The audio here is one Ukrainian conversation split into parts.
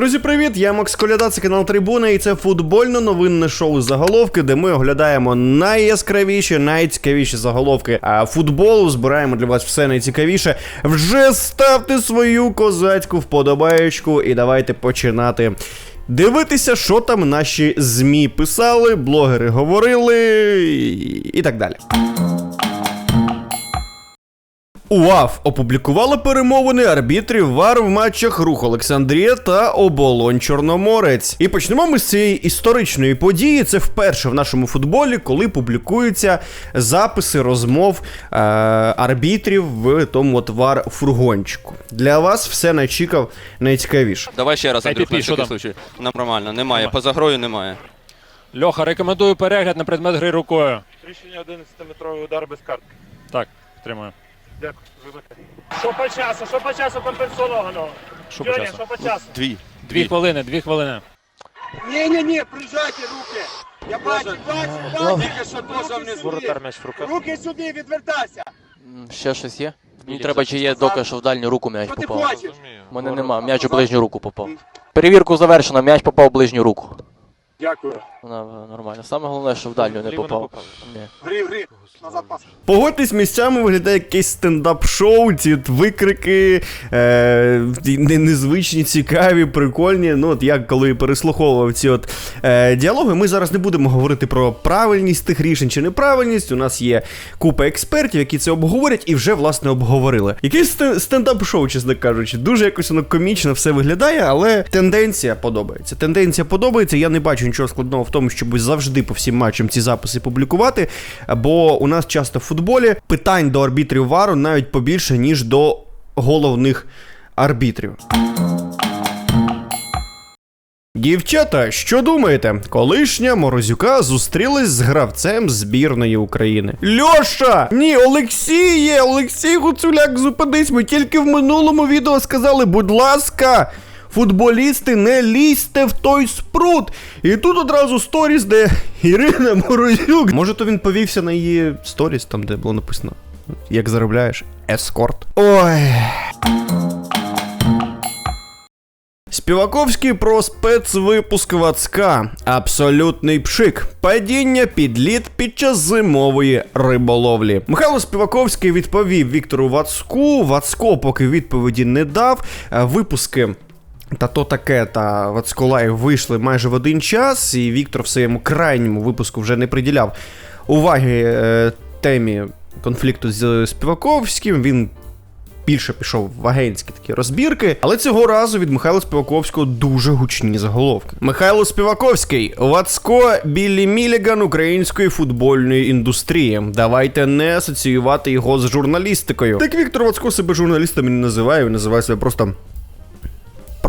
Друзі, привіт! Я Макс Коляда, це канал Трибуна, і це футбольно-новинне шоу заголовки, де ми оглядаємо найяскравіші, найцікавіші заголовки футболу. Збираємо для вас все найцікавіше. Вже ставте свою козацьку вподобаєчку і давайте починати. Дивитися, що там наші ЗМІ писали, блогери говорили і так далі. УАФ опублікувала перемовини арбітрів ВАР в матчах Рух Олександрія та Оболонь Чорноморець. І почнемо ми з цієї історичної події. Це вперше в нашому футболі, коли публікуються записи розмов е- арбітрів в тому от ВАР фургончику. Для вас все найчікав найцікавіше. Давай ще раз, Андрюх, на що всякий там? случай. Нормально, немає. Поза грою немає. Льоха, рекомендую перегляд на предмет гри рукою. Рішення 11-метровий удар без картки. Так, тримаю. Дякую. Вибачте. Що по часу? Що по часу компенсовано? Що по часу? що по часу? Дві. Дві хвилини, дві хвилини. Не-не-не, прижайте руки. Я бачу, бачу, бачу, тільки що теж внизу. Воротар м'яч в руках. Руки сюди, відвертайся. М, Ще щось є? Мені треба, чи є доказ, що в дальню руку м'яч Що ти попав. хочеш? У мене нема, м'яч у ближню руку попав. Перевірку завершено, м'яч попав у ближню руку. Дякую. Вона нормально. Саме головне, що в дальню не попав. Ні. Гри. Назад пас. Погодьтесь, місцями виглядає якесь стендап-шоу, ці от викрики е, не- незвичні, цікаві, прикольні. Ну, от я коли переслуховував ці от е, діалоги, ми зараз не будемо говорити про правильність тих рішень чи неправильність. У нас є купа експертів, які це обговорять і вже власне обговорили. Якесь стен- стендап-шоу, чесно кажучи, дуже якось воно комічно все виглядає, але тенденція подобається. Тенденція подобається. Я не бачу нічого складного в тому, щоб завжди по всім матчам ці записи публікувати. Бо у нас часто в футболі питань до арбітрів вару навіть побільше, ніж до головних арбітрів. Дівчата, що думаєте? Колишня Морозюка зустрілась з гравцем збірної України. Льоша! Ні, Олексіє! Олексій Гуцуляк, зупинись! Ми тільки в минулому відео сказали, будь ласка, футболісти, не лізьте в той спрут. І тут одразу сторіс, де Ірина Морозюк. Може, то він повівся на її сторіс, там де було написано. Як заробляєш? Ескорт. Ой. Співаковський про спецвипуск Вацка. Абсолютний пшик. Падіння під лід під час зимової риболовлі. Михайло Співаковський відповів Віктору Вацку. Вацко поки відповіді не дав. Е, Випуски. Та то таке та Вацколай вийшли майже в один час, і Віктор в своєму крайньому випуску вже не приділяв уваги е, темі конфлікту з Співаковським. Він більше пішов в агентські такі розбірки, але цього разу від Михайла Співаковського дуже гучні заголовки. Михайло Співаковський, Вацко Біллі Міліган української футбольної індустрії. Давайте не асоціювати його з журналістикою. Так Віктор Вацко себе журналістом не називає, він називає себе просто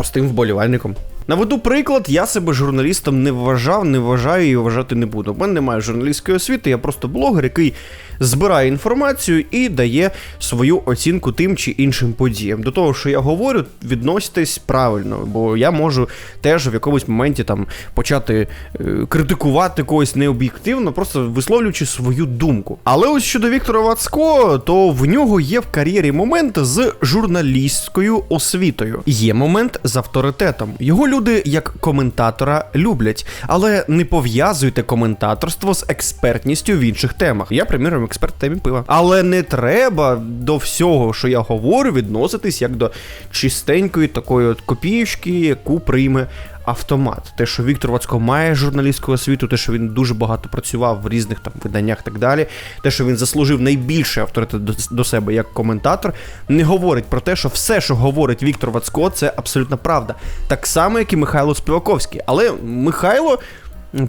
простим вболівальником. Наведу приклад, я себе журналістом не вважав, не вважаю і вважати не буду. У мене немає журналістської освіти, я просто блогер, який збирає інформацію і дає свою оцінку тим чи іншим подіям. До того, що я говорю, відноситесь правильно, бо я можу теж в якомусь моменті там почати е, критикувати когось необ'єктивно, просто висловлюючи свою думку. Але ось щодо Віктора Вацко, то в нього є в кар'єрі момент з журналістською освітою. Є момент з авторитетом. Його люди як коментатора люблять, але не пов'язуйте коментаторство з експертністю в інших темах. Я, приміром, експерт темі пива. Але не треба до всього, що я говорю, відноситись як до чистенької такої от копієчки, яку прийме автомат. Те, що Віктор Вацько має журналістську освіту, те, що він дуже багато працював в різних там виданнях так далі, те, що він заслужив найбільше авторитет до, до себе як коментатор, не говорить про те, що все, що говорить Віктор Вацько, це абсолютно правда. Так само, як і Михайло Співаковський. Але Михайло.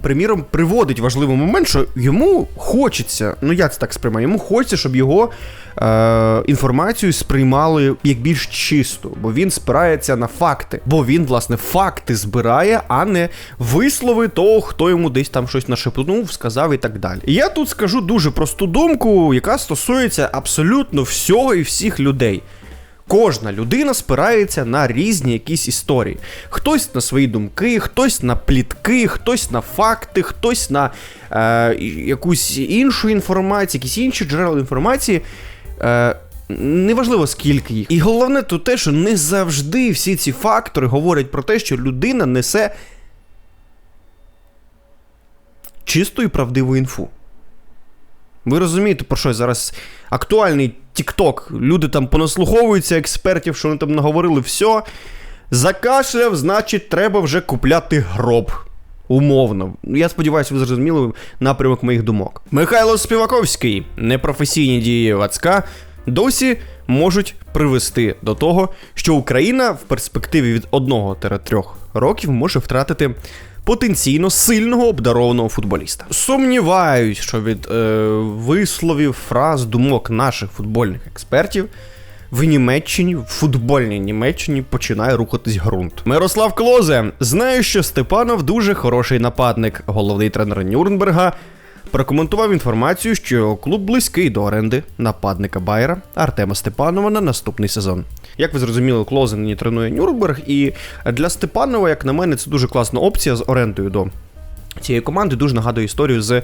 Приміром, приводить важливий момент, що йому хочеться, ну я це так сприймаю, йому хочеться, щоб його е, інформацію сприймали як більш чисту, бо він спирається на факти. Бо він, власне, факти збирає, а не вислови того, хто йому десь там щось нашепнув, сказав і так далі. І я тут скажу дуже просту думку, яка стосується абсолютно всього і всіх людей. Кожна людина спирається на різні якісь історії. Хтось на свої думки, хтось на плітки, хтось на факти, хтось на е, якусь іншу інформацію, якісь інші джерела інформації. Е, Неважливо скільки їх. І головне тут те, що не завжди всі ці фактори говорять про те, що людина несе чисту і правдиву інфу. Ви розумієте, про що зараз актуальний TikTok. Люди там понаслуховуються експертів, що вони там наговорили, все. Закашляв, значить, треба вже купляти гроб. Умовно. Я сподіваюся, ви зрозуміли напрямок моїх думок. Михайло Співаковський, непрофесійні дії Вацка, досі можуть привести до того, що Україна в перспективі від 1-3 років може втратити потенційно сильного обдарованого футболіста. Сумніваюсь, що від е, висловів, фраз, думок наших футбольних експертів в Німеччині, в футбольній Німеччині починає рухатись ґрунт. Мирослав Клозе знає, що Степанов дуже хороший нападник. Головний тренер Нюрнберга прокоментував інформацію, що клуб близький до оренди нападника Байера Артема Степанова на наступний сезон. Як ви зрозуміли, Клозе нині тренує Нюрнберг, і для Степанова, як на мене, це дуже класна опція з орендою до цієї команди. Дуже нагадує історію з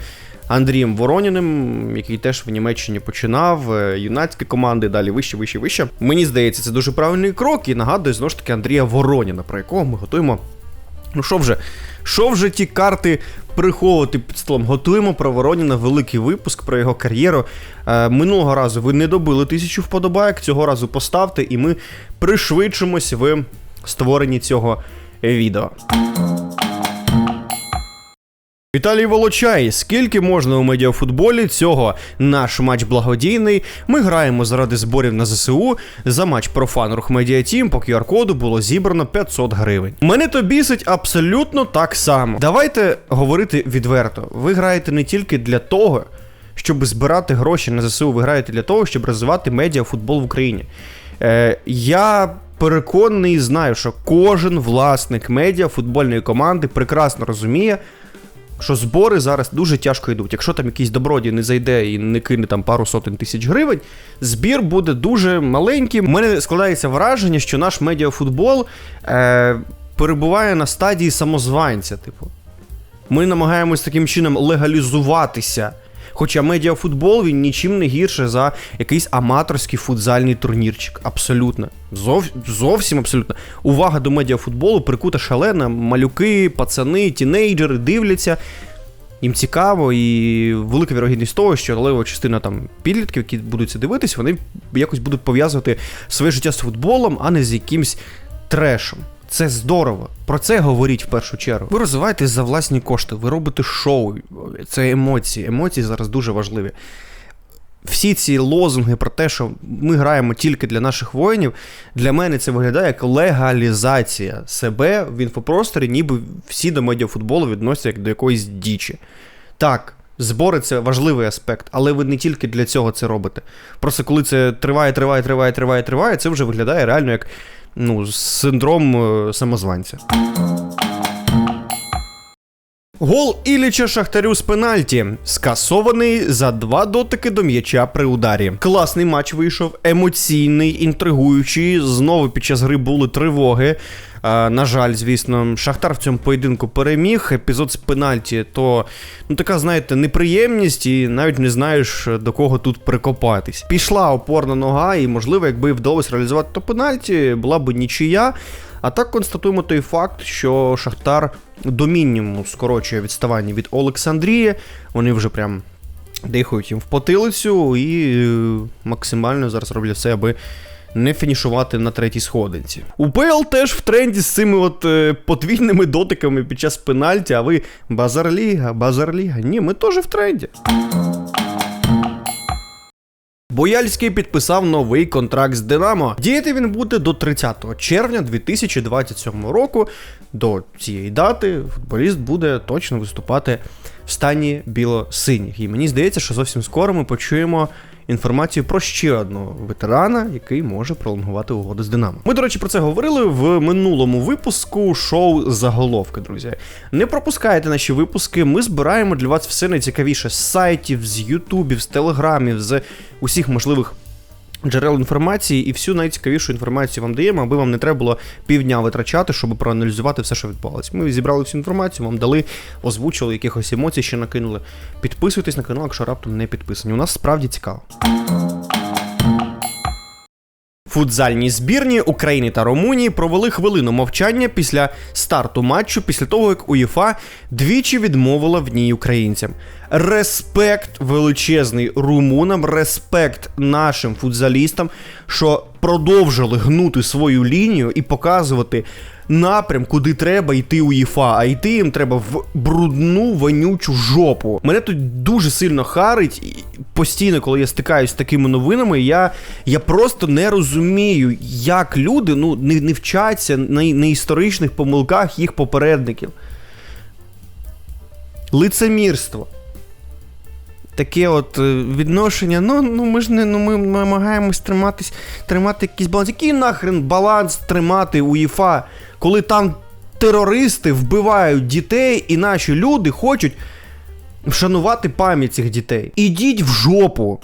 Андрієм Вороніним, який теж в Німеччині починав, е, юнацькі команди, далі вище, вище, вище. Мені здається, це дуже правильний крок і нагадує знову ж таки Андрія Вороніна, про якого ми готуємо. Ну що вже, що вже ті карти приховувати під столом? Готуємо про Вороніна великий випуск про його кар'єру. Е, минулого разу ви не добили тисячу вподобайок, цього разу поставте, і ми пришвидшимось в створенні цього відео. Віталій Волочай, скільки можна у медіафутболі цього наш матч благодійний. Ми граємо заради зборів на ЗСУ. За матч про фанрух Медіа Тім по QR-коду було зібрано 500 гривень. Мене то бісить абсолютно так само. Давайте говорити відверто. Ви граєте не тільки для того, щоб збирати гроші на ЗСУ, ви граєте для того, щоб розвивати медіафутбол в Україні. Е, я переконаний і знаю, що кожен власник медіа футбольної команди прекрасно розуміє що збори зараз дуже тяжко йдуть. Якщо там якийсь добродій не зайде і не кине там пару сотень тисяч гривень, збір буде дуже маленьким. У мене складається враження, що наш медіафутбол е, перебуває на стадії самозванця. Типу, ми намагаємось таким чином легалізуватися. Хоча медіафутбол він нічим не гірше за якийсь аматорський футзальний турнірчик. Абсолютно. Зов, зовсім абсолютно. Увага до медіафутболу прикута шалена. Малюки, пацани, тінейджери дивляться. Їм цікаво, і велика вірогідність того, що лева частина там підлітків, які будуть це дивитись, вони якось будуть пов'язувати своє життя з футболом, а не з якимсь трешем. Це здорово. Про це говоріть в першу чергу. Ви розвиваєтесь за власні кошти, ви робите шоу, це емоції. Емоції зараз дуже важливі. Всі ці лозунги про те, що ми граємо тільки для наших воїнів, для мене це виглядає як легалізація себе в інфопросторі, ніби всі до медіафутболу відносяться як до якоїсь дічі. Так, збори це важливий аспект, але ви не тільки для цього це робите. Просто коли це триває, триває, триває, триває, триває, це вже виглядає реально як ну, синдром е, самозванця. Гол Іліча Шахтарю з пенальті скасований за два дотики до м'яча при ударі. Класний матч вийшов, емоційний, інтригуючий. Знову під час гри були тривоги. А, на жаль, звісно, Шахтар в цьому поєдинку переміг. Епізод з пенальті, то ну така, знаєте, неприємність, і навіть не знаєш до кого тут прикопатись. Пішла опорна нога, і можливо, якби вдалося реалізувати то пенальті, була б нічия. А так констатуємо той факт, що Шахтар до мінімуму скорочує відставання від Олександрії. Вони вже прям дихають їм в потилицю і е, максимально зараз роблять все, аби не фінішувати на третій сходинці. УПЛ теж в тренді з цими от е, подвійними дотиками під час пенальті, а ви Базарліга, Базарліга. Ні, ми теж в тренді. Бояльський підписав новий контракт з Динамо. Діяти він буде до 30 червня 2027 року. До цієї дати футболіст буде точно виступати в стані біло-синіх. І мені здається, що зовсім скоро ми почуємо інформацію про ще одного ветерана, який може пролонгувати угоду з Динамо. Ми, до речі, про це говорили в минулому випуску шоу Заголовки, друзі. Не пропускайте наші випуски. Ми збираємо для вас все найцікавіше з сайтів, з ютубів, з телеграмів, з усіх можливих. Джерел інформації і всю найцікавішу інформацію вам даємо, аби вам не треба було півдня витрачати, щоб проаналізувати все, що відбувалося. Ми зібрали всю інформацію, вам дали, озвучили якихось емоцій, ще накинули. Підписуйтесь на канал, якщо раптом не підписані. У нас справді цікаво. Футзальні збірні України та Румунії провели хвилину мовчання після старту матчу, після того як УЄФА двічі відмовила в ній українцям. Респект величезний румунам, респект нашим футзалістам, що продовжили гнути свою лінію і показувати напрям, куди треба йти УЄФА, а йти їм треба в брудну вонючу жопу. Мене тут дуже сильно харить, і постійно, коли я стикаюсь з такими новинами, я, я просто не розумію, як люди ну, не, не вчаться на, на історичних помилках їх попередників. Лицемірство. Таке от е, відношення, ну, ну ми ж не ну, ми намагаємось триматись, тримати якийсь баланс. Який нахрен баланс тримати УЄФА, коли там терористи вбивають дітей, і наші люди хочуть вшанувати пам'ять цих дітей. Ідіть в жопу.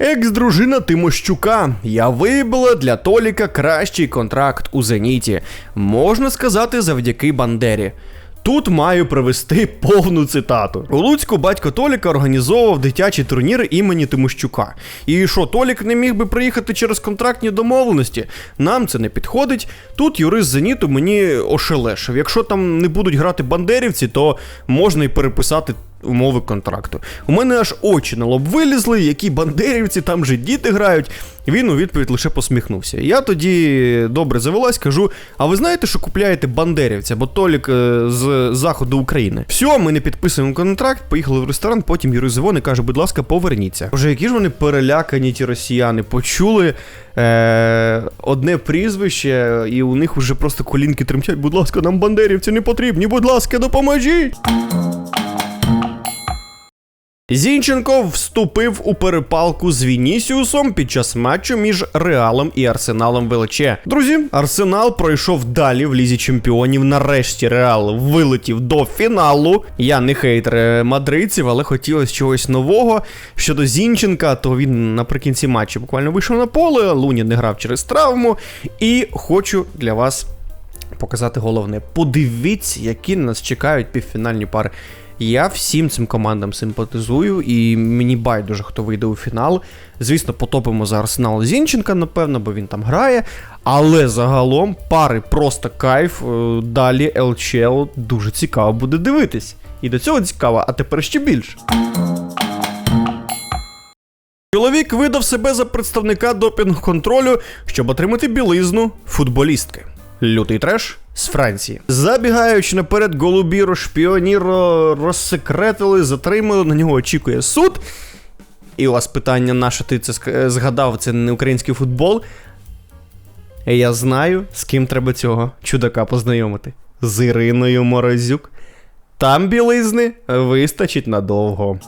Екс-дружина Тимощука. Я вибила для Толіка кращий контракт у Зеніті. Можна сказати, завдяки Бандері. Тут маю привести повну цитату. У Луцьку батько Толіка організовував дитячі турніри імені Тимощука. І що, Толік не міг би приїхати через контрактні домовленості? Нам це не підходить. Тут юрист Зеніту мені ошелешив. Якщо там не будуть грати бандерівці, то можна і переписати умови контракту. У мене аж очі на лоб вилізли, які бандерівці, там же діти грають. Він у відповідь лише посміхнувся. Я тоді добре завелась, кажу: а ви знаєте, що купляєте бандерівця, бо Толік е, з заходу України. Все, ми не підписуємо контракт, поїхали в ресторан, потім Юрій Зивони каже, будь ласка, поверніться. Боже, які ж вони перелякані, ті росіяни, почули е, одне прізвище, і у них вже просто колінки тремтять. Будь ласка, нам бандерівці не потрібні, будь ласка, допоможіть. Зінченко вступив у перепалку з Вінісіусом під час матчу між Реалом і Арсеналом ВЛЧ. Друзі, Арсенал пройшов далі в лізі чемпіонів. Нарешті Реал вилетів до фіналу. Я не хейтер е, мадридців, але хотілося чогось нового. Щодо Зінченка, то він наприкінці матчу буквально вийшов на поле. Луні не грав через травму. І хочу для вас показати головне. Подивіться, які нас чекають півфінальні пари. Я всім цим командам симпатизую, і мені байдуже, хто вийде у фінал. Звісно, потопимо за Арсенал Зінченка, напевно, бо він там грає. Але загалом пари просто кайф. Е, Далі ЛЧЛ дуже цікаво буде дивитись. І до цього цікаво, а тепер ще більше. Чоловік видав себе за представника допінг-контролю, щоб отримати білизну футболістки. Лютий треш з Франції. Забігаючи наперед, голубі розшпіоні ро- розсекретили, затримали, на нього очікує суд. І у вас питання, на ти це е, згадав, це не український футбол. Я знаю, з ким треба цього чудака познайомити. З Іриною Морозюк. Там білизни вистачить надовго.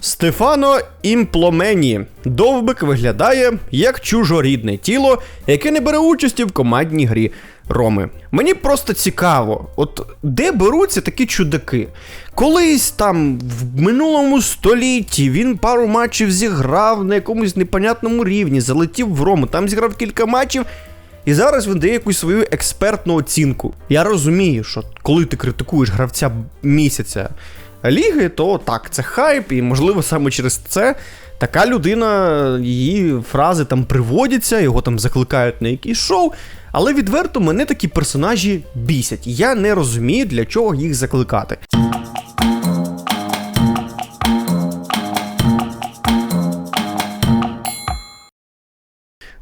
Стефано Імпломені. Довбик виглядає як чужорідне тіло, яке не бере участі в командній грі Роми. Мені просто цікаво, от де беруться такі чудаки? Колись там в минулому столітті він пару матчів зіграв на якомусь непонятному рівні, залетів в Рому, там зіграв кілька матчів. І зараз він дає якусь свою експертну оцінку. Я розумію, що коли ти критикуєш гравця місяця ліги, то так, це хайп, і можливо саме через це така людина, її фрази там приводяться, його там закликають на якийсь шоу. Але відверто мене такі персонажі бісять. Я не розумію, для чого їх закликати.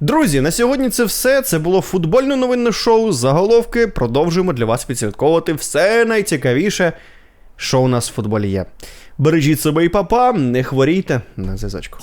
Друзі, на сьогодні це все. Це було футбольне новинне шоу. Заголовки продовжуємо для вас відслідковувати все найцікавіше, що у нас в футболі є. Бережіть себе і папа, не хворійте на зв'язочку.